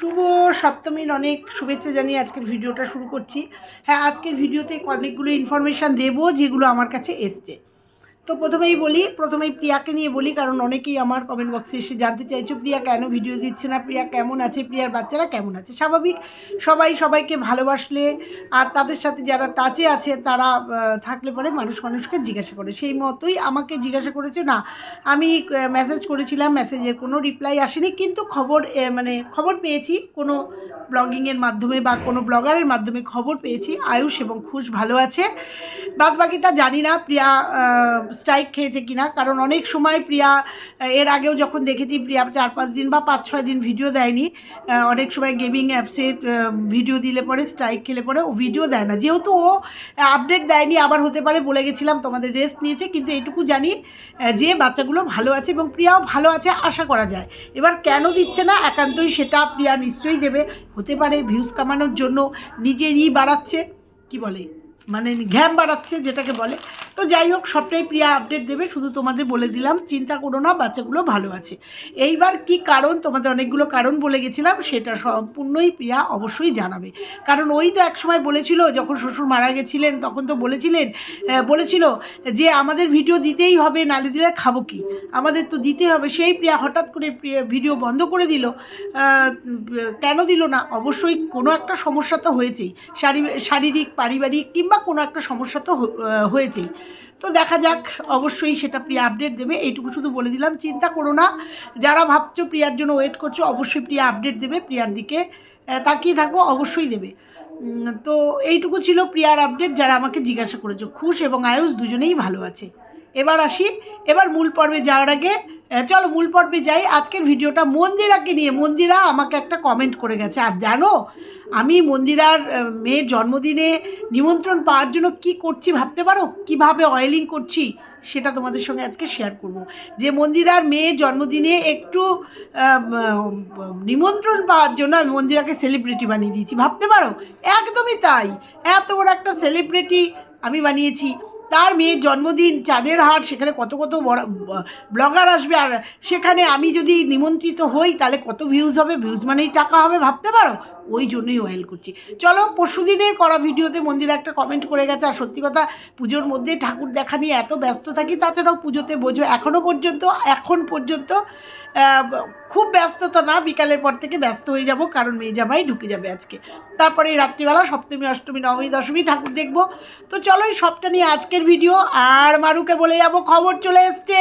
শুভ সপ্তমীর, অনেক শুভেচ্ছা জানিয়ে আজকের ভিডিওটা শুরু করছি। হ্যাঁ আজকের ভিডিওতে অনেকগুলো ইনফরমেশান দেবো যেগুলো আমার কাছে এসছে। তো প্রথমেই বলি, প্রথমেই প্রিয়াকে নিয়ে বলি, কারণ অনেকেই আমার কমেন্ট বক্সে এসে জানতে চাইছো, প্রিয়া কেন ভিডিও দিচ্ছে না? প্রিয়া কেমন আছে? প্রিয়ার বাচ্চারা কেমন আছে? স্বাভাবিক, সবাই সবাইকে ভালোবাসলে আর তাদের সাথে যারা টাচে আছে, তারা থাকলে পরে মানুষ মানুষকে জিজ্ঞাসা করে। সেই মতোই আমাকে জিজ্ঞাসা করেছে না, আমি মেসেজ করেছিলাম মেসেজের কোনো রিপ্লাই আসেনি, কিন্তু খবর মানে খবর পেয়েছি, কোনো ব্লগিংয়ের মাধ্যমে বা কোনো ব্লগারের মাধ্যমে খবর পেয়েছি। আয়ুষ এবং খুশ ভালো আছে। বাদ বাকিটা জানি না, প্রিয়া স্ট্রাইক খেয়েছে কিনা? কারণ অনেক সময় প্রিয়া, এর আগেও যখন দেখেছি, প্রিয়া চার পাঁচ দিন বা পাঁচ ছয় দিন ভিডিও দেয়নি। অনেক সময় গেমিং অ্যাপসে ভিডিও দিলে পরে স্ট্রাইক খেলে পরে ও ভিডিও দেয় না। যেহেতু ও আপডেট দেয়নি, আবার হতে পারে বলে গেছিলাম, তোমাদের রেস্ট নিয়েছে, কিন্তু এইটুকু জানি যে বাচ্চাগুলো ভালো আছে এবং প্রিয়াও ভালো আছে, আশা করা যায়। এবার কেন দিচ্ছে না? একান্তই সেটা প্রিয়া নিশ্চয়ই দেবে। হতে পারে ভিউজ কামানোর জন্য নিজেরই বাড়াচ্ছে। কি বলে? মানে ঘ্যাম বাড়াচ্ছে যেটাকে বলে। তো যাই হোক, সবটাই প্রিয়া আপডেট দেবে। শুধু তোমাদের বলে দিলাম, চিন্তা করো না, বাচ্চাগুলো ভালো আছে। এইবার কি কারণ? তোমাদের অনেকগুলো কারণ বলে গেছিলাম, সেটা সম্পূর্ণই প্রিয়া অবশ্যই জানাবে। কারণ ওই তো একসময় বলেছিল, যখন শ্বশুর মারা গেছিলেন, তখন তো বলেছিলেন বলেছিল যে আমাদের ভিডিও দিতেই হবে, নালে দিলে খাব কি? আমাদের তো দিতে হবে। সেই প্রিয়া হঠাৎ করে ভিডিও বন্ধ করে দিল। কেন দিল না? অবশ্যই কোনো একটা সমস্যা তো হয়েছেই। শারী- শারীরিক, পারিবারিক কিংবা কোনো একটা সমস্যা তো হয়েছেই। তো দেখা যাক, অবশ্যই সেটা প্রিয়া আপডেট দেবে। এইটুকু শুধু বলে দিলাম, চিন্তা করো না। যারা ভাবছ প্রিয়ার জন্য ওয়েট করছ, অবশ্যই প্রিয়া আপডেট দেবে প্রিয়ার দিকে। তাকিয়ে থাকো, অবশ্যই দেবে। তো এইটুকু ছিল প্রিয়ার আপডেট যারা আমাকে জিজ্ঞাসা করেছ, খুশ এবং আয়ুষ দুজনেই ভালো আছে। এবার আসি। এবার মূল পর্বে যাওয়ার আগে চলো মূল পর্বে যাই। আজকের ভিডিওটা মন্দিরাকে নিয়ে। মন্দিরা আমাকে একটা কমেন্ট করে গেছে। আর জানো, আমি মন্দিরার মেয়ের জন্মদিনে নিমন্ত্রণ পাওয়ার জন্য কি করছি ভাবতে পারো? কীভাবে অয়েলিং করছি সেটা তোমাদের সঙ্গে আজকে শেয়ার করব। যে মন্দিরার মেয়ের জন্মদিনে একটু নিমন্ত্রণ পাওয়ার জন্য আমি মন্দিরাকে সেলিব্রিটি বানিয়ে দিয়েছি। ভাবতে পারো? একদমই তাই। এত বড় একটা সেলিব্রিটি আমি বানিয়েছি। তার মেয়ের জন্মদিন, চাঁদের হাট, সেখানে কত কত ব্লগার আসবে, আর সেখানে আমি যদি নিমন্ত্রিত হই, তাহলে কত ভিউজ হবে? ভিউজ মানেই টাকা হবে, ভাবতে পারো? ওই জন্যই ওয়েল করছি। চলো, পরশু দিনের করা ভিডিওতে মন্দিরে একটা কমেন্ট করে গেছে, আর সত্যি কথা, পুজোর মধ্যে ঠাকুর দেখা নিয়ে এত ব্যস্ত থাকি, তাছাড়াও পুজোতে বোঝো এখনও পর্যন্ত, এখন পর্যন্ত খুব ব্যস্ততা না, বিকালের পর থেকে ব্যস্ত হয়ে যাব, কারণ মেয়ে জামাই ঢুকে যাবে আজকে। তারপরে রাত্রিবেলা সপ্তমী, অষ্টমী, নবমী, দশমী ঠাকুর দেখব। তো চলো, এই সবটা নিয়ে আজকের ভিডিও, আর মারুকে বলে যাব, খবর চলে এসছে।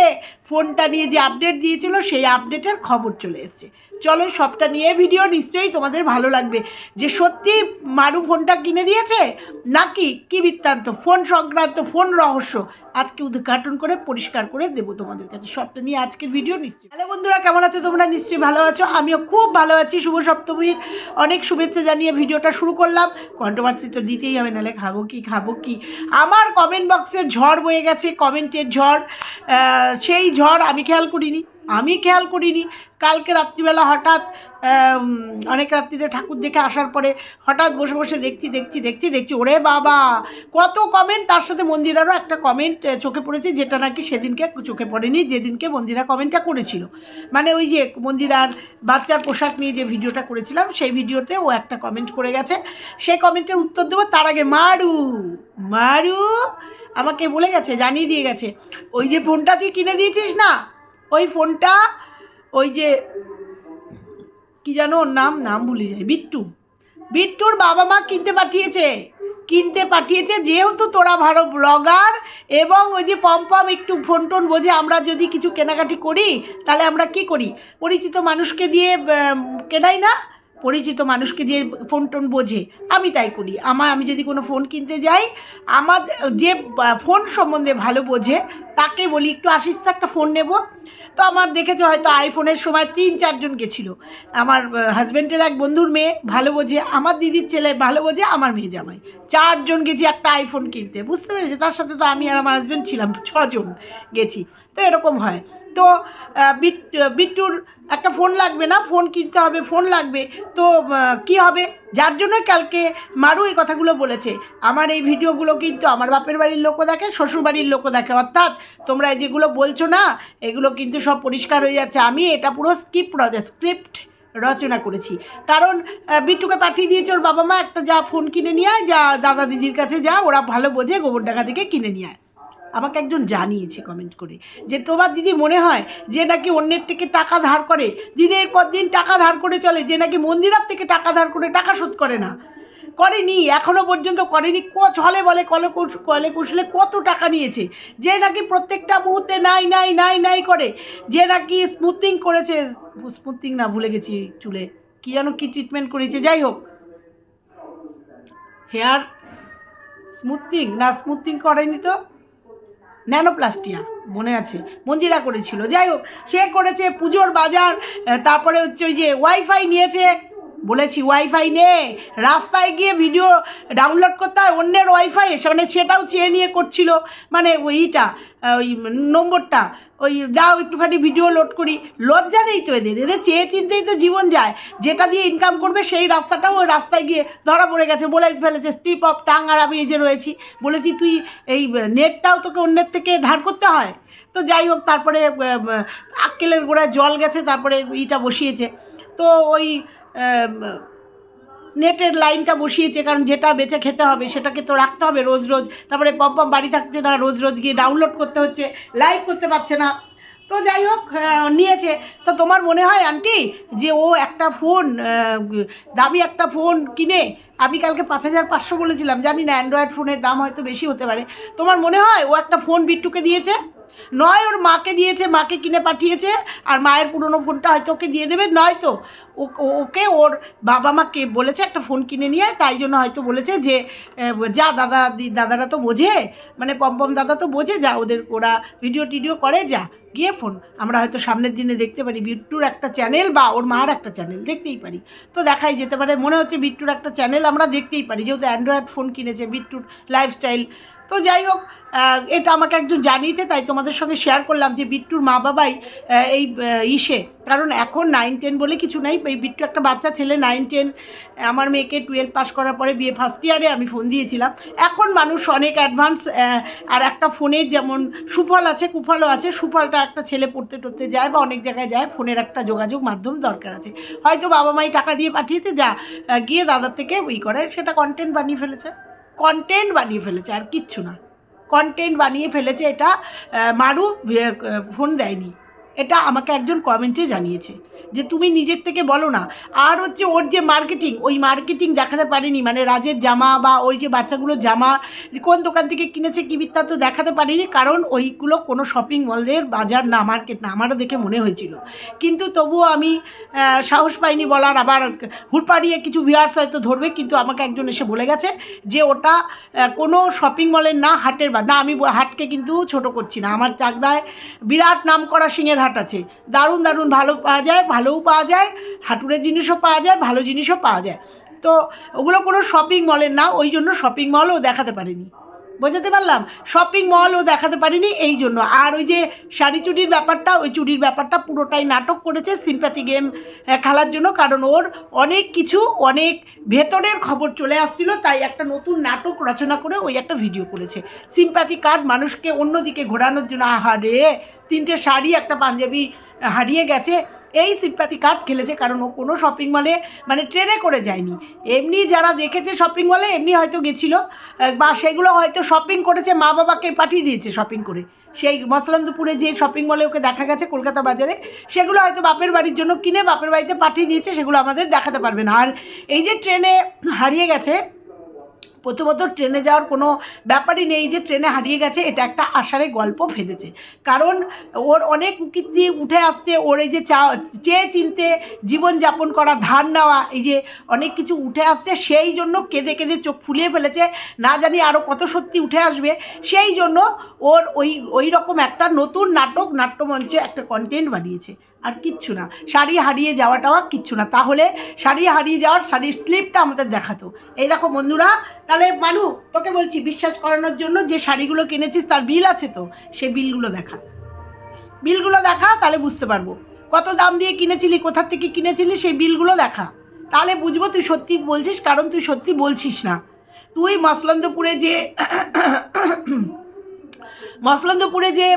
ফোনটা নিয়ে যে আপডেট দিয়েছিল, সেই আপডেটের খবর চলে এসছে। চলো সবটা নিয়ে ভিডিও নিশ্চয়ই তোমাদের ভালো লাগবে। যে সত্যি মারু ফোনটা কিনে দিয়েছে, নাকি কি বৃত্তান্ত? ফোন সংক্রান্ত, ফোন রহস্য। আজকে উদ্ঘাটন করে পরিষ্কার করে দেবো তোমাদের কাছে। সবটা নিয়ে আজকের ভিডিও নিশ্চয়ই। হ্যালো বন্ধুরা, কেমন আছো তোমরা? নিশ্চয়ই ভালো আছো। আমিও খুব ভালো আছি। শুভ সপ্তমীর। অনেক শুভেচ্ছা জানিয়ে ভিডিওটা শুরু করলাম। কন্ট্রোভার্সি তো দিতেই হবে নাহলে খাব কি খাব কি? আমার কমেন্ট বক্সে ঝড় বয়ে গেছে কমেন্টের ঝড়। সেই ঝড় আমি খেয়াল করিনি। আমি খেয়াল করিনি। কালকে রাত্রিবেলা হঠাৎ অনেক রাত্রিতে ঠাকুর দেখে আসার পরে হঠাৎ বসে বসে দেখছি দেখছি দেখছি দেখছি, ওরে বাবা! কত কমেন্ট তার সাথে মন্দিরারও একটা কমেন্ট চোখে পড়েছে, যেটা নাকি সেদিনকে চোখে পড়েনি, যেদিনকে মন্দিরা কমেন্টটা করেছিল। মানে ওই যে মন্দিরার বাচ্চার পোশাক নিয়ে যে ভিডিওটা করেছিলাম, সেই ভিডিওতে ও একটা কমেন্ট করে গেছে। সেই কমেন্টের উত্তর দেবো তার আগে মারু মারু আমাকে বলে গেছে, জানিয়ে দিয়ে গেছে, ওই যে ফোনটা তুই কিনে দিয়েছিস না? ওই ফোনটা, ওই যে, কি জানো ওর নাম নাম ভুলে যাই, বিট্টু। বিট্টুর বাবা মা কিনতে পাঠিয়েছে। কিনতে পাঠিয়েছে যেহেতু তোরা ভালো ব্লগার এবং ওই যে পম্পম একটু ফোন টোন বোঝে, আমরা যদি কিছু কেনাকাটি করি, তাহলে আমরা কি করি? পরিচিত মানুষকে দিয়ে কেনাই না, পরিচিত মানুষকে যে ফোন টোন বোঝে, আমি তাই করি। আমার আমি যদি কোনো ফোন কিনতে যাই, আমার যে, ফোন সম্বন্ধে ভালো বোঝে তাকে বলি, একটু আসিস তো, একটা ফোন নেব। তো আমার দেখেছ হয়তো আইফোনের সময় তিন চারজন গেছিল। আমার হাজব্যান্ডের এক বন্ধুর মেয়ে, ভালো বোঝে, আমার দিদির ছেলে ভালো বোঝে, আমার মেয়ে জামাই। চারজন গেছি একটা আইফোন কিনতে। বুঝতে পেরেছি? তার সাথে তো আমি আর আমার হাজব্যান্ড ছিলাম, ছজন গেছি। তো এরকম হয়। তো বিট্টুর একটা ফোন লাগবে না? ফোন কিনতে হবে ফোন লাগবে। তো কি হবে? যার জন্য কালকে মারু এই কথাগুলো বলেছে। আমার এই ভিডিওগুলো কিন্তু আমার বাপের বাড়ির লোকও দেখে শ্বশুর বাড়ির লোকও দেখে। অর্থাৎ তোমরা এই যেগুলো বলছো না, এগুলো কিন্তু সব পরিষ্কার হয়ে যাচ্ছে। আমি এটা পুরো স্ক্রিপ্ট স্ক্রিপ্ট রচনা করেছি। কারণ বিট্টুকে পাঠিয়ে দিয়েছে ওর বাবা মা, একটা যা ফোন কিনে নিয়ে আয়, যা দাদা দিদির কাছে যা, ওরা ভালো বোঝে গোবরডাঙ্গা থেকে কিনে নিয়ে আয়। আমাকে একজন জানিয়েছে কমেন্ট করে যে, তোমার দিদি মনে হয় যে নাকি অন্যের থেকে টাকা ধার করে? দিনের পর দিন টাকা ধার করে চলে, যে নাকি মন্দিরার থেকে টাকা ধার করে টাকা শোধ করে না? করেনি, এখনও পর্যন্ত করেনি। ক, ছলে বলে, কলে কলে কুশলে কত টাকা নিয়েছে? যে নাকি প্রত্যেকটা মুহূর্তে নাই নাই নাই নাই করে, যে নাকি স্মুথিং করেছে স্মুথিং না, ভুলে গেছি চুলে, কী যেন কী ট্রিটমেন্ট করেছে, যাই হোক। হেয়ার স্মুথিং না স্মুথিং করেনি তো? ন্যানোপ্লাস্টিয়া, মনে আছে? মন্দিরা করেছিল। যাই হোক, সে করেছে পুজোর বাজার তারপরে হচ্ছে ওই যে ওয়াইফাই নিয়েছে। বলেছি ওয়াইফাই নে। রাস্তায় গিয়ে ভিডিও ডাউনলোড করতে হয়, অন্যের ওয়াইফাই মানে সেটাও চেয়ে নিয়ে করছিল। মানে ওইটা ওই নম্বরটা ওই দাও একটুখানি ভিডিও লোড করি। লজ্জা নেই তো এদের। এদের চেয়ে চিনতেই তো জীবন যায়। যেটা দিয়ে ইনকাম করবে সেই রাস্তাটাও ওই রাস্তায় গিয়ে ধরা পড়ে গেছে বলে ফেলেছে। স্টিপ অফ টাং আর আমি এই যে রয়েছি। বলেছি তুই এই নেটটাও তোকে অন্যের থেকে ধার করতে হয়। তো যাই হোক, তারপরে আক্কেলের গোড়ায় জল গেছে, তারপরে ইটা বসিয়েছে। তো ওই নেটের লাইনটা বসিয়েছে, কারণ যেটা বেঁচে খেতে হবে সেটাকে তো রাখতে হবে রোজ রোজ। তারপরে পপ বাড়ি থাকছে না, রোজ রোজ গিয়ে ডাউনলোড করতে হচ্ছে লাইভ করতে পারছে না। তো যাই হোক নিয়েছে। তো তোমার মনে হয় আন্টি যে ও একটা ফোন দামি একটা ফোন কিনে, আমি কালকে পাঁচ হাজার পাঁচশো বলেছিলাম, জানি না অ্যান্ড্রয়েড ফোনের দাম হয়তো বেশি হতে পারে। তোমার মনে হয় ও একটা ফোন বিট্টুকে দিয়েছে? নয়, ওর মাকে দিয়েছে, মাকে কিনে পাঠিয়েছে, আর মায়ের পুরনো ফোনটা হয়তো ওকে দিয়ে দেবে, নয় তো ওকে ওর বাবা মাকে বলেছে একটা ফোন কিনে নিয়ে, তাই জন্য হয়তো বলেছে যে যা দাদা দাদারা তো বোঝে মানে পম্পম দাদা তো বোঝে, যা ওদের, ওরা ভিডিও টিডিও করে, যা, গিয়ে ফোন। আমরা হয়তো সামনের দিনে দেখতে পারি বিট্টুর একটা চ্যানেল বা ওর মার একটা চ্যানেল, দেখতেই পারি। তো দেখাই যেতে পারে, মনে হচ্ছে বিট্টুর একটা চ্যানেল আমরা দেখতেই পারি, যেহেতু অ্যান্ড্রয়েড ফোন কিনেছে বিট্টুর লাইফস্টাইল তো যাই হোক এটা আমাকে একজন জানিয়েছে, তাই তোমাদের সঙ্গে শেয়ার করলাম যে বিট্টুর মা বাবাই এই ইসে। কারণ এখন নাইন টেন বলে কিছু নাই, এই বিট্টু একটা বাচ্চা ছেলে নাইন টেন আমার মেয়েকে টুয়েলভ পাস করার পরে বিয়ে ফার্স্ট ইয়ারে আমি ফোন দিয়েছিলাম। এখন মানুষ অনেক অ্যাডভান্স আর একটা ফোনের যেমন সুফল আছে, কুফলও আছে, সুফলটা একটা ছেলে পড়তে টড়তে যায় বা অনেক জায়গায় যায় ফোনের একটা যোগাযোগ মাধ্যম দরকার আছে। হয়তো বাবা মাই টাকা দিয়ে পাঠিয়েছে, যা গিয়ে দাদার থেকে ওই করে সেটা কন্টেন্ট বানিয়ে ফেলেছে। কন্টেন্ট বানিয়ে ফেলেছে আর কিচ্ছু না। কন্টেন্ট বানিয়ে ফেলেছে এটা মারু ফোন দেয়নি। এটা আমাকে একজন কমেন্টে জানিয়েছে যে তুমি নিজের থেকে বলো না। আর হচ্ছে ওর যে মার্কেটিং ওই মার্কেটিং দেখাতে পারিনি মানে রাজের জামা বা ওই যে বাচ্চাগুলোর জামা কোন দোকান থেকে কিনেছে কী বৃত্তান্ত দেখাতে পারিনি, কারণ ওইগুলো কোনো শপিং মলের বাজার না মার্কেট না, আমারও দেখে মনে হয়েছিল। কিন্তু তবুও আমি সাহস পাইনি বলার, আবার হুড়পাড়িয়ে কিছু ভিউয়ার্স হয়তো ধরবে, কিন্তু আমাকে একজন এসে বলে গেছে যে ওটা কোনো শপিং মলের না, হাটের বা, না, আমি হাটকে কিন্তু ছোট করছি না, আমার চাকদায় বিরাট নাম করা সিংহের হাট আছে। দারুণ দারুণ, ভালো পাওয়া যায়, ভালোও পাওয়া যায়, হাটুরের জিনিসও পাওয়া যায়, ভালো জিনিসও পাওয়া যায়। তো ওগুলো কোনো শপিং মলের না, ওই জন্য শপিং মলও দেখাতে পারিনি। বোঝাতে পারলাম? শপিং মলও দেখাতে পারিনি, এই জন্য। আর ওই যে শাড়ি চুড়ির ব্যাপারটা, ওই চুড়ির ব্যাপারটা পুরোটাই নাটক করেছে সিম্প্যাথি গেম খেলার জন্য। কারণ ওর অনেক কিছু, অনেক ভেতরের খবর চলে আসছিল, তাই একটা নতুন নাটক রচনা করে ওই একটা ভিডিও করেছে। সিম্প্যাথি কার্ড মানুষকে অন্যদিকে ঘোরানোর জন্য আহারে তিনটে শাড়ি, একটা পাঞ্জাবি হারিয়ে গেছে। এই সিম্প্যাথি কার্ড খেলেছে, কারণ ও কোনো শপিং মলে মানে ট্রেনে করে যায়নি। এমনি যারা দেখেছে শপিং মলে এমনি হয়তো গেছিল। বা সেগুলো হয়তো শপিং করেছে, মা বাবাকে পাঠিয়ে দিয়েছে শপিং করে। সেই মসলান্দপুরে যে শপিং মলে ওকে দেখা গেছে, কলকাতা বাজারে, সেগুলো হয়তো বাপের বাড়ির জন্য কিনে বাপের বাড়িতে পাঠিয়ে দিয়েছে, সেগুলো আমাদের দেখাতে পারবে না। আর এই যে ট্রেনে হারিয়ে গেছে প্রথমত ট্রেনে যাওয়ার কোনো ব্যাপারই নেই যে ট্রেনে হারিয়ে গেছে, এটা একটা আষাঢ়ে গল্প ফেলেছে কারণ ওর অনেক উকিতি উঠে আসতে ওর এই যে চা, চেয়ে চিনতে জীবনযাপন করা, ধার নেওয়া, এই যে অনেক কিছু উঠে আসছে, সেই জন্য কেঁদে কেঁদে চোখ ফুলিয়ে ফেলেছে। না জানি আরও কত সত্যি উঠে আসবে, সেই জন্য ওর ওই ওই রকম একটা নতুন নাটক, নাট্যমঞ্চে একটা কন্টেন্ট বানিয়েছে। আর কিচ্ছু না। শাড়ি হারিয়ে যাওয়াটাও কিচ্ছু না। তাহলে শাড়ি হারিয়ে যাওয়ার শাড়ির স্লিপটা আমাদের দেখাতো। এই দেখো বন্ধুরা, তাহলে মানু, তোকে বলছি, বিশ্বাস করানোর জন্য যে শাড়িগুলো কিনেছিস, তার বিল আছে তো? সেই বিলগুলো দেখা। বিলগুলো দেখা, তাহলে বুঝতে পারব। কত দাম দিয়ে কিনেছিলি কোথার থেকে কিনেছিলি, সেই বিলগুলো দেখা। তাহলে বুঝব তুই সত্যি বলছিস, কারণ তুই সত্যি বলছিস না। তুই মসলন্দপুরে যে মসলন্দপুরে যে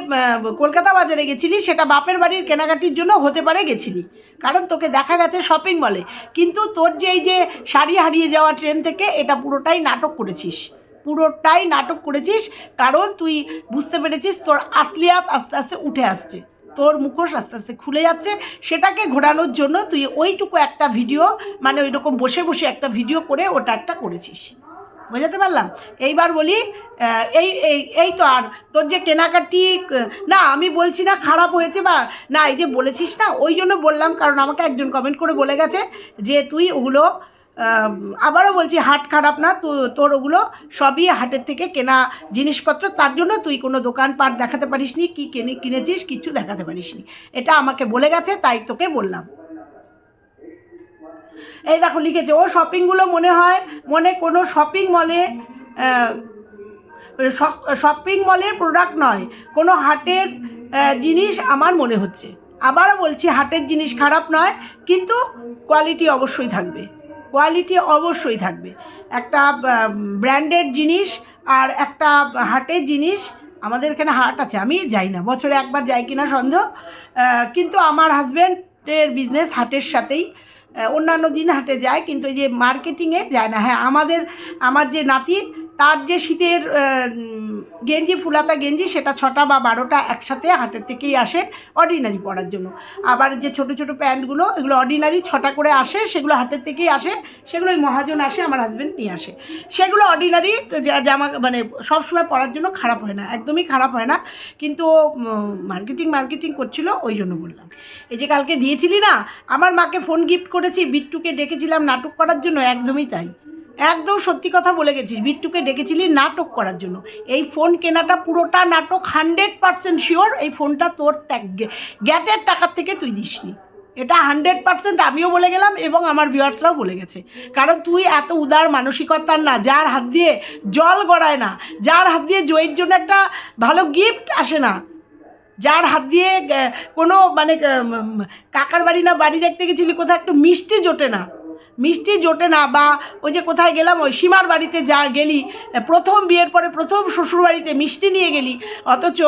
কলকাতা বাজারে গেছিলি, সেটা বাপের বাড়ির কেনাকাটির জন্য হতে পারে গেছিলি। কারণ তোকে দেখা গেছে শপিং মলে কিন্তু তোর যে এই যে শাড়ি হারিয়ে যাওয়া ট্রেন থেকে, এটা পুরোটাই নাটক করেছিস। পুরোটাই নাটক করেছিস, কারণ তুই বুঝতে পেরেছিস, তোর আসলিয়াত আস্তে আস্তে উঠে আসছে। তোর মুখোশ আস্তে আস্তে খুলে যাচ্ছে। সেটাকে ঘোরানোর জন্য তুই ওইটুকু একটা ভিডিও মানে ওইরকম বসে বসে একটা ভিডিও করে ওটা একটা করেছিস। বোঝাতে পারলাম? এইবার বলি এই এই এই তো আর, তোর যে কেনাকাটি, না, আমি বলছি না খারাপ হয়েছে বা, না, এই যে বলেছিস না, ওই জন্য বললাম, কারণ আমাকে একজন কমেন্ট করে বলে গেছে যে তুই ওগুলো আবারও বলছি হাট খারাপ না, তো তোর ওগুলো সবই হাটের থেকে কেনা জিনিসপত্র, তার জন্য তুই কোনো দোকানপাট দেখাতে পারিসনি, কী কিনে, কিনেছিস, কিছু দেখাতে পারিসনি। এটা আমাকে বলে গেছে, তাই তোকে বললাম। এই দেখো লিখেছে ও শপিংগুলো মনে হয়, মনে কোনো শপিং মলে শপিং মলের প্রোডাক্ট নয়, কোনো হাটের জিনিস আমার মনে হচ্ছে। আবারও বলছি, হাটের জিনিস খারাপ নয়, কিন্তু কোয়ালিটি অবশ্যই থাকবে কোয়ালিটি অবশ্যই থাকবে। একটা ব্র্যান্ডেড জিনিস আর একটা হাটের জিনিস, আমাদের এখানে হাট আছে, আমি যাই না, বছরে একবার যাই কিনা সন্দেহ কিন্তু আমার হাজব্যান্ডের বিজনেস হাটের সাথেই অন্যান্য দিন হাটে যায়, কিন্তু এই যে মার্কেটিংয়ে যায় না। হ্যাঁ আমাদের, আমার যে নাতি তার যে শীতের গেঞ্জি, ফুলাতা গেঞ্জি, সেটা ছটা বা বারোটা একসাথে হাটের থেকেই আসে অর্ডিনারি পরার জন্য। আবার যে ছোট ছোট প্যান্টগুলো, এগুলো অর্ডিনারি ছটা করে আসে, সেগুলো হাটের থেকেই আসে, সেগুলো ওই মহাজন আসে, আমার হাজব্যান্ড নিয়ে আসে। সেগুলো অর্ডিনারি জামা মানে সবসময় পরার জন্য খারাপ হয় না, একদমই খারাপ হয় না। কিন্তু মার্কেটিং মার্কেটিং করছিল, ওই জন্য বললাম। এই যে কালকে দিয়েছিলি না, আমার মাকে ফোন গিফট করেছি, বিট্টুকে ডেকেছিলাম নাটক করার জন্য, একদমই তাই। একদম সত্যি কথা বলে গেছিস, বিট্টুকে ডেকেছিলি নাটক করার জন্য। এই ফোন কেনাটা পুরোটা নাটক হান্ড্রেড পার্সেন্ট শিওর এই ফোনটা তোর গ্যাটের টাকার থেকে তুই দিসনি। এটা হান্ড্রেড পার্সেন্ট আমিও বলে গেলাম এবং আমার ভিউয়ার্সরাও বলে গেছে। কারণ তুই এত উদার মানসিকতার না, যার হাত দিয়ে জল গড়ায় না, যার হাত দিয়ে জয়ের জন্য একটা ভালো গিফট আসে না, যার হাত দিয়ে কোনো মানে কাকার বাড়ি না, বাড়ি দেখতে গেছিলি, কোথাও একটু মিষ্টি জোটে না। মিষ্টি জোটে না, বা ওই যে কোথায় গেলাম, ওই সীমার বাড়িতে যা গেলি, প্রথম বিয়ের পরে প্রথম শ্বশুর বাড়িতে মিষ্টি নিয়ে গেলি, অথচ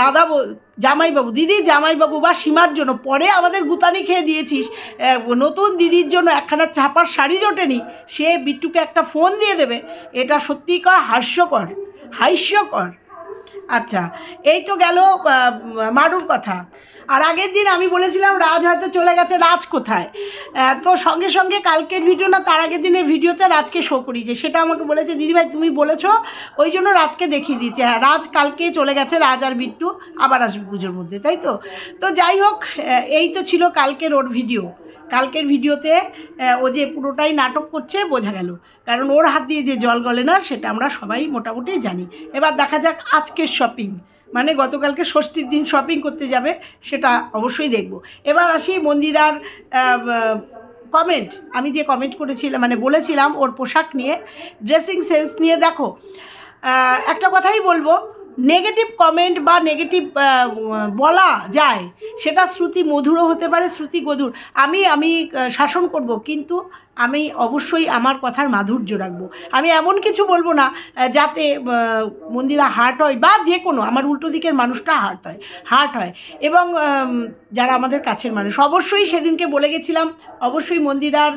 দাদা জামাইবাবু দিদি জামাইবাবু বা সীমার জন্য পরে আমাদের গুতানি খেয়ে দিয়েছিস নতুন দিদির জন্য একখানা চাপার শাড়ি জোটেনি, সে বিট্টুকে একটা ফোন দিয়ে দেবে, এটা সত্যিকার হাস্যকর হাস্যকর। আচ্ছা এই তো গেল মারুর কথা। আর আগের দিন আমি বলেছিলাম রাজ হয়তো চলে গেছে, রাজ কোথায়? তো সঙ্গে সঙ্গে কালকের ভিডিও না, তার আগের দিনের ভিডিওতে রাজকে শো করিয়েছে। সেটা আমাকে বলেছে, দিদিভাই, তুমি বলেছ, ওই জন্য রাজকে দেখিয়ে দিয়েছে। হ্যাঁ রাজ কালকে চলে গেছে, রাজ আর বিট্টু আবার আসবে পুজোর মধ্যে, তাই তো? তো যাই হোক এই তো ছিল কালকের ওর ভিডিও কালকের ভিডিওতে ও যে পুরোটাই নাটক করছে বোঝা গেল। কারণ ওর হাত দিয়ে যে জল গলে না, সেটা আমরা সবাই মোটামুটি জানি। এবার দেখা যাক আজকের শপিং মানে গতকালকে ষষ্ঠীর দিন শপিং করতে যাবে, সেটা অবশ্যই দেখব। এবার আসি মন্দিরার কমেন্ট আমি যে কমেন্ট করেছিলাম মানে বলেছিলাম ওর পোশাক নিয়ে। ড্রেসিং সেন্স নিয়ে দেখো। একটা কথাই বলব নেগেটিভ কমেন্ট বা নেগেটিভ বলা যায়, সেটা শ্রুতি মধুরও হতে পারে, শ্রুতি গধুর। আমি আমি শাসন করব, কিন্তু আমি অবশ্যই আমার কথার মাধুর্য রাখব। আমি এমন কিছু বলব না যাতে মন্দিরা হার্ট হয়, বা যে কোনো, আমার উল্টো দিকের মানুষটা হার্ট হয় হার্ট হয়। এবং যারা আমাদের কাছের মানুষ, অবশ্যই সেদিনকে বলে গেছিলাম, অবশ্যই মন্দিরার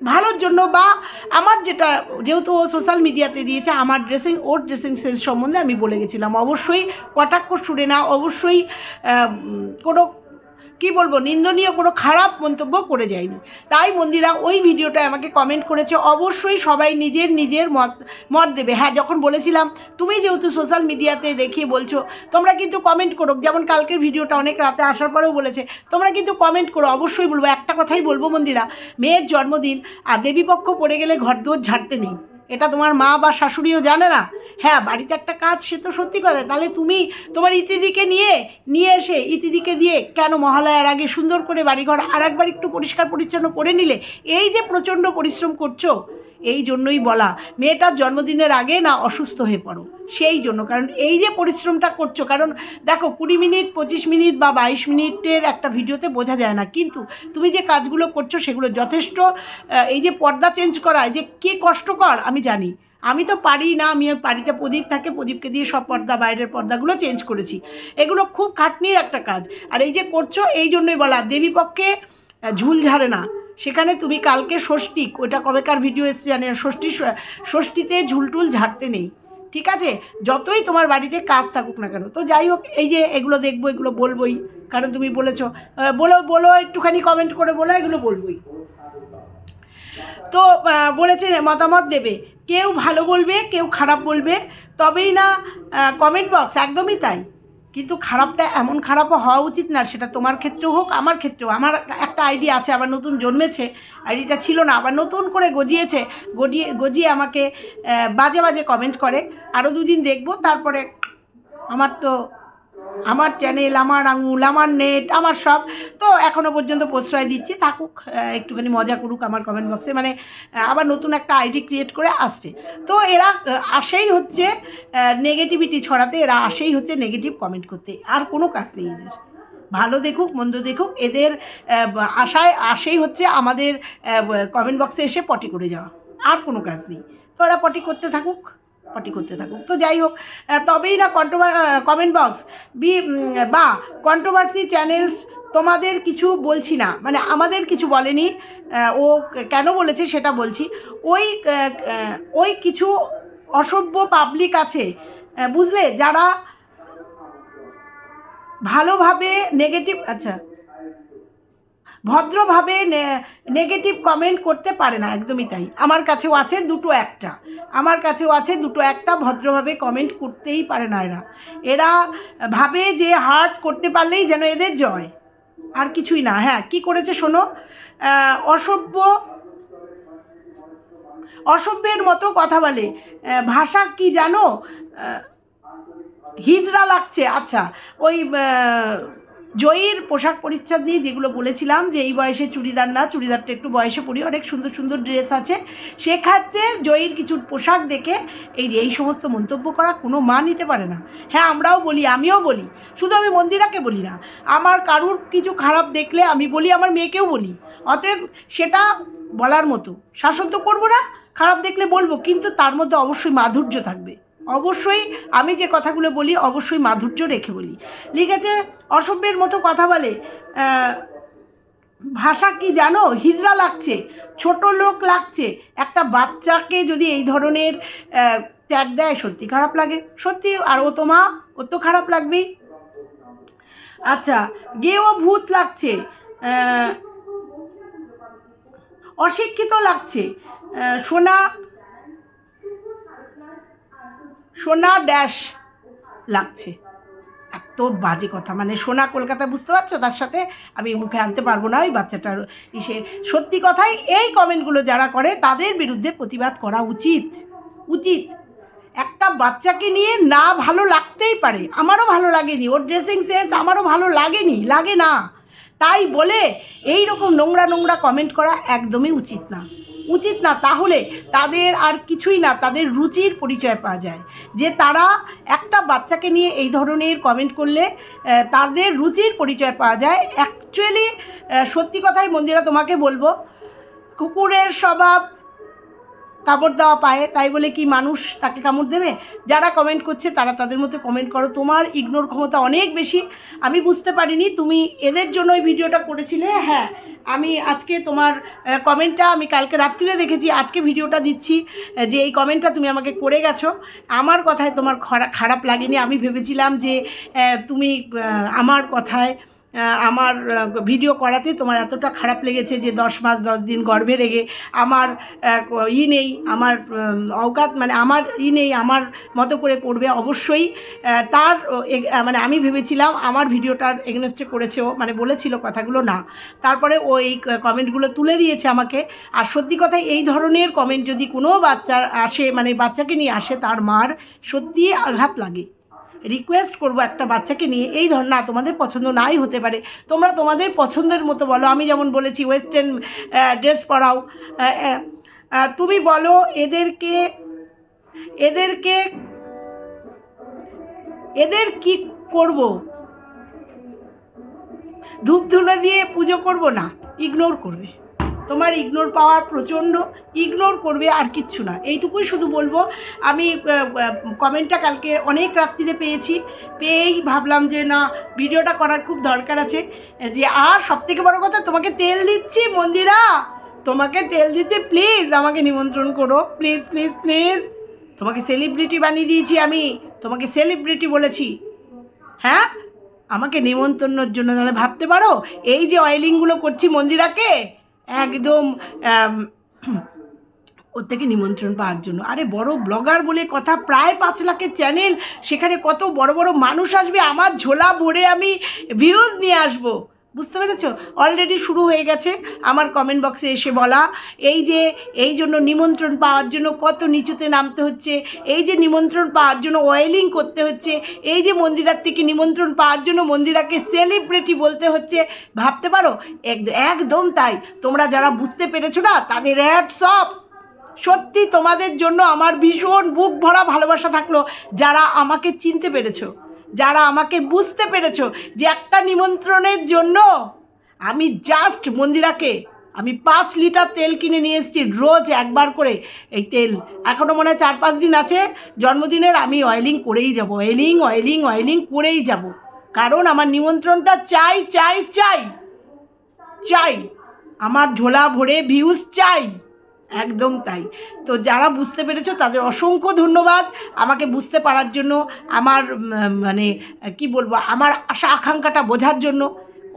ভালোর জন্য বা আমার যেটা, যেহেতু ও সোশ্যাল মিডিয়াতে দিয়েছে, আমার ড্রেসিং ওর ড্রেসিং সেন্স সম্বন্ধে আমি বলে গেছিলাম। অবশ্যই কটাক্ষ সুরে না অবশ্যই কোনো কি বলব, নিন্দনীয় কোনো খারাপ মন্তব্য করে যায়নি। তাই মন্দিরা ওই ভিডিওটা আমাকে কমেন্ট করেছে, অবশ্যই সবাই নিজের নিজের মত মত দেবে। হ্যাঁ যখন বলেছিলাম, তুমি যেহেতু সোশ্যাল মিডিয়াতে দেখিয়ে বলছো, তোমরা কিন্তু কমেন্ট করো। যেমন কালকের ভিডিওটা অনেক রাতে আসার পরেও বলেছে, তোমরা কিন্তু কমেন্ট করো, অবশ্যই বলব। একটা কথাই বলব মন্দিরা, মেয়ের জন্মদিন, আর দেবীপক্ষ পড়ে গেলে ঘর দুয়ার ঝাড়তে নেই। এটা তোমার মা বা শাশুড়িও জানে না। হ্যাঁ বাড়িতে একটা কাজ সে তো সত্যি কথা। তাহলে তুমি তোমার ইতিদিকে নিয়ে নিয়ে এসে ইতিদিকে দিয়ে কেন মহালয়ার আগে সুন্দর করে বাড়িঘর আর একবার একটু পরিষ্কার পরিচ্ছন্ন করে নিলে? এই যে প্রচণ্ড পরিশ্রম করছ এই জন্যই বলা, মেয়েটার জন্মদিনের আগে না অসুস্থ হয়ে পড়ো। সেই জন্য, কারণ এই যে পরিশ্রমটা করছ, কারণ দেখো, কুড়ি মিনিট, পঁচিশ মিনিট বা বাইশ মিনিটের একটা ভিডিওতে বোঝা যায় না, কিন্তু তুমি যে কাজগুলো করছ সেগুলো যথেষ্ট এই যে পর্দা চেঞ্জ করা যে কে কষ্টকর আমি জানি। আমি তো পারি না, আমি বাড়িতে প্রদীপ থাকে, প্রদীপকে দিয়ে সব পর্দা, বাইরের পর্দাগুলো চেঞ্জ করেছি। এগুলো খুব খাটনির একটা কাজ। আর এই যে করছ, এই জন্যই বলা দেবী পক্ষে ঝুল ঝাড়ে না। সেখানে তুমি কালকে ষষ্ঠী, ওটা কবেকার ভিডিও এসছে জানি ষষ্ঠী ষষ্ঠীতে ঝুলটুল ঝাড়তে নেই, ঠিক আছে? যতই তোমার বাড়িতে কাজ থাকুক না কেন, তো যাই হোক, এই যে এগুলো দেখব, এগুলো বলবোই, কারণ তুমি বলেছ বলো বলো, একটুখানি কমেন্ট করে বলো, এগুলো বলবোই। তো বলেছে মতামত দেবে, কেউ ভালো বলবে, কেউ খারাপ বলবে, তবেই না কমেন্ট বক্স একদমই তাই। কিন্তু খারাপটা এমন খারাপও হওয়া উচিত না, সেটা তোমার ক্ষেত্রেও হোক, আমার ক্ষেত্রেও। আমার একটা আইডিয়া আছে, আবার নতুন জন্মেছে, আইডিটা ছিল না, আবার নতুন করে গজিয়েছে, গজিয়ে গজিয়ে আমাকে বাজে বাজে কমেন্ট করে। আরও দুদিন দেখব, তারপরে আমার তো আমার চ্যানেল আমার আঙুল, আমার নেট আমার সব। তো এখনও পর্যন্ত প্রশ্রয় দিচ্ছি, থাকুক একটুখানি মজা করুক আমার কমেন্ট বক্সে মানে আবার নতুন একটা আইডি ক্রিয়েট করে আসছে। তো এরা আসেই হচ্ছে নেগেটিভিটি ছড়াতে, এরা আসেই হচ্ছে নেগেটিভ কমেন্ট করতে। আর কোনো কাজ নেই এদের। ভালো দেখুক, মন্দ দেখুক, এদের আশায় আসেই হচ্ছে আমাদের কমেন্ট বক্সে এসে পটি করে যাওয়া। আর কোনো কাজ নেই। তো এরা পটি করতে থাকুক। পটি করতে থাকুক। তো যাই হোক তবেই না কন্ট্রোভার কমেন্ট বক্স বি বা কন্ট্রোভার্সি চ্যানেলস তোমাদের কিছু বলছি না। মানে আমাদের কিছু বলেনি ও কেন বলেছে সেটা বলছি। ওই ওই কিছু অসভ্য পাবলিক আছে বুঝলে? যারা ভালোভাবে নেগেটিভ আচ্ছা ভদ্রভাবে নেগেটিভ কমেন্ট করতে পারে না, একদমই তাই। আমার কাছেও আছে দুটো একটা। আমার কাছেও আছে দুটো একটা, ভদ্রভাবে কমেন্ট করতেই পারে না এরা। এরা ভাবে যে হার্ট করতে পারলেই যেন এদের জয়। আর কিছুই না। হ্যাঁ কি করেছে শোনো? অসভ্য, অসভ্যের মতো কথা বলে। ভাষা কি জানো? হিজড়া লাগছে। আচ্ছা ওই জয়ীর পোশাক পরিচ্ছদ নিয়ে যেগুলো বলেছিলাম যে এই বয়সে চুড়িদার না, চুড়িদারটা একটু বয়সে পরি, অনেক সুন্দর সুন্দর ড্রেস আছে। সেক্ষেত্রে জয়ীর কিছু পোশাক দেখে এই যে এই সমস্ত মন্তব্য করা কোনো মা নিতে পারে না। হ্যাঁ আমরাও বলি, আমিও বলি। শুধু আমি মন্দিরাকে বলি না, আমার কারুর কিছু খারাপ দেখলে আমি বলি, আমার মেয়েকেও বলি। অতএব সেটা বলার মতো। শাসন তো করব না, খারাপ দেখলে বলব, কিন্তু তার মধ্যে অবশ্যই মাধুর্য থাকবে। অবশ্যই আমি যে কথাগুলো বলি, অবশ্যই মাধুর্য রেখে বলি। লিখেছে, অসভ্যের মতো কথা বলে ভাষা কি জানো? হিজড়া লাগছে, ছোট লোক লাগছে। একটা বাচ্চাকে যদি এই ধরনের ট্যাগ দেয়, সত্যি খারাপ লাগে। সত্যি, আর ও তো মা ওর তো খারাপ লাগবেই। আচ্ছা গেও ভূত লাগছে অশিক্ষিত লাগছে সোনা সোনা ড্যাশ লাগছে। এত বাজে কথা। মানে সোনা কলকাতা বুঝতে পারছ? তার সাথে আমি মুখে আনতে পারব না ওই বাচ্চাটার ইসে। সত্যি কথাই এই কমেন্টগুলো যারা করে, তাদের বিরুদ্ধে প্রতিবাদ করা উচিত। উচিত। একটা বাচ্চাকে নিয়ে না ভালো লাগতেই পারে। আমারও ভালো লাগেনি। ওর ড্রেসিং সেন্স আমারও ভালো লাগেনি। লাগে না। তাই বলে এই রকম নোংরা নোংরা কমেন্ট করা একদমই উচিত না। উচিত না, তাহলে তাদের আর কিছুই না, তাদের রুচির পরিচয় পাওয়া যায়। যে তারা একটা বাচ্চাকে নিয়ে এই ধরনের কমেন্ট করলে তাদের রুচির পরিচয় পাওয়া যায়। অ্যাকচুয়ালি সত্যি কথাই মন্দিরা তোমাকে বলব, কুকুরের স্বভাব কামড় দেওয়া পায়ে, তাই বলে কি মানুষ তাকে কামড় দেবে? যারা কমেন্ট করছে তারা তাদের মধ্যে কমেন্ট করো। তোমার ইগনোর ক্ষমতা অনেক বেশি। আমি বুঝতে পারিনি তুমি এদের জন্য ওই ভিডিওটা করেছিলে। হ্যাঁ আমি আজকে তোমার কমেন্টটা আমি কালকে রাত্রিরে দেখেছি। আজকে ভিডিওটা দিচ্ছি যে এই কমেন্টটা তুমি আমাকে করে গেছো। আমার কথায় তোমার খরা- খারাপ লাগেনি। আমি ভেবেছিলাম যে তুমি আমার কথায় আমার ভিডিও করাতে তোমার এতটা খারাপ লেগেছে যে দশ মাস, দশ দিন গর্ভে রেগে আমার ই নেই, আমার অওকাত মানে আমার ই নেই, আমার মতো করে পড়বে অবশ্যই। তার মানে আমি ভেবেছিলাম আমার ভিডিওটার এগনেস্টে করেছে ও মানে বলেছিল কথাগুলো না। তারপরে ও এই কমেন্টগুলো তুলে দিয়েছে আমাকে। আর সত্যি কথা এই ধরনের কমেন্ট যদি কোনো বাচ্চার আসে মানে বাচ্চাকে নিয়ে আসে তার মার সত্যি আঘাত লাগে। রিকোয়েস্ট করব একটা বাচ্চাকে নিয়ে। এই ধর না তোমাদের পছন্দ নাই হতে পারে। তোমরা তোমাদের পছন্দের মতো বলো। আমি যেমন বলেছি ওয়েস্টার্ন ড্রেস পরাও। তুমি বলো এদেরকে এদেরকে, এদের কি করব? ধূপ ধুনো দিয়ে পুজো করব না? ইগনোর করবে। তোমার ইগনোর পাওয়ার প্রচণ্ড ইগনোর করবে আর কিচ্ছু না। এইটুকুই শুধু বলব, আমি কমেন্টটা কালকে অনেক রাত্রিরে পেয়েছি। পেয়েই ভাবলাম যে না ভিডিওটা করার খুব দরকার আছে। যে, আর সবথেকে বড় কথা, তোমাকে তেল দিচ্ছি, মন্দিরা! তোমাকে তেল দিতে প্লিজ আমাকে নিমন্ত্রণ করো। প্লিজ প্লিজ প্লিজ তোমাকে সেলিব্রিটি বানিয়ে দিয়েছি আমি। তোমাকে সেলিব্রিটি বলেছি। হ্যাঁ? আমাকে নিমন্ত্রণের জন্য তাহলে ভাবতে পারো? এই যে অয়েলিংগুলো করছি মন্দিরাকে! একদম ওর থেকে নিমন্ত্রণ পাওয়ার জন্য। আরে বড় ব্লগার বলে কথা, প্রায় পাঁচ লাখের চ্যানেল, সেখানে কত বড় বড় মানুষ আসবে, আমার ঝোলা ভরে আমি ভিউজ নিয়ে আসব। বুঝতে পেরেছ? অলরেডি শুরু হয়ে গেছে। আমার কমেন্ট বক্সে এসে বলা, এই যে, এই জন্য নিমন্ত্রণ পাওয়ার জন্য কত নিচুতে নামতে হচ্ছে, এই যে নিমন্ত্রণ পাওয়ার জন্য অয়েলিং করতে হচ্ছে, এই যে মন্দিরার থেকে নিমন্ত্রণ পাওয়ার জন্য মন্দিরাকে সেলিব্রিটি বলতে হচ্ছে, ভাবতে পারো? এক- একদম তাই। তোমরা যারা বুঝতে পেরেছ না, তাদের অ্যাড সব সত্যি তোমাদের জন্য আমার ভীষণ বুক ভরা ভালোবাসা থাকল, যারা আমাকে চিনতে পেরেছ। যারা আমাকে বুঝতে পেরেছ যে একটা নিমন্ত্রণের জন্য আমি জাস্ট মন্দিরাকে, আমি পাঁচ লিটার তেল কিনে নিয়ে এসেছি রোজ একবার করে। এই তেল এখনও মনে হয় চার পাঁচ দিন আছে। জন্মদিনের আমি অয়েলিং করেই যাব। অয়েলিং অয়েলিং অয়েলিং করেই যাব। কারণ আমার নিমন্ত্রণটা চাই চাই চাই। চাই। আমার ঝোলা ভরে ভিউজ চাই। একদম তাই। তো যারা বুঝতে পেরেছ, তাদের অসংখ্য ধন্যবাদ আমাকে বুঝতে পারার জন্য, আমার মানে কি বলব, আমার আশা আকাঙ্ক্ষাটা বোঝার জন্য।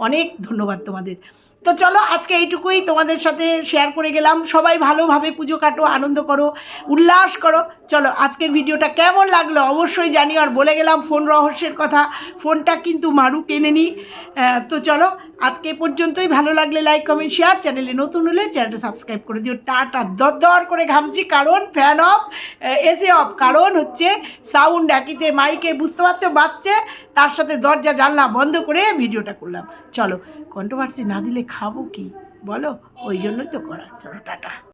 অনেক ধন্যবাদ তোমাদের। তো চলো, আজকে এইটুকুই তোমাদের সাথে শেয়ার করে গেলাম। সবাই ভালোভাবে পুজো কাটো, আনন্দ করো, উল্লাস করো। চলো, আজকের ভিডিওটা কেমন লাগল অবশ্যই জানিও। আর বলে গেলাম ফোন রহস্যের কথা ফোনটা কিন্তু মারু কেনে নি। তো চলো আজকে পর্যন্তই। ভালো লাগলে লাইক কমেন্ট শেয়ার চ্যানেলে নতুন হলে চ্যানেলটা সাবস্ক্রাইব করে দিও। টাটা। দর দর করে ঘামছি। কারণ ফ্যান অফ এসে অফ কারণ হচ্ছে সাউন্ড একইতে মাইকে বুঝতে পারছ? বাচ্চে তার সাথে দরজা, জানলা বন্ধ করে ভিডিওটা করলাম। চলো কন্ট্রোভার্সি না দিলে খাব কি? বলো, ওই জন্যই তো করা। চলো, টাটা।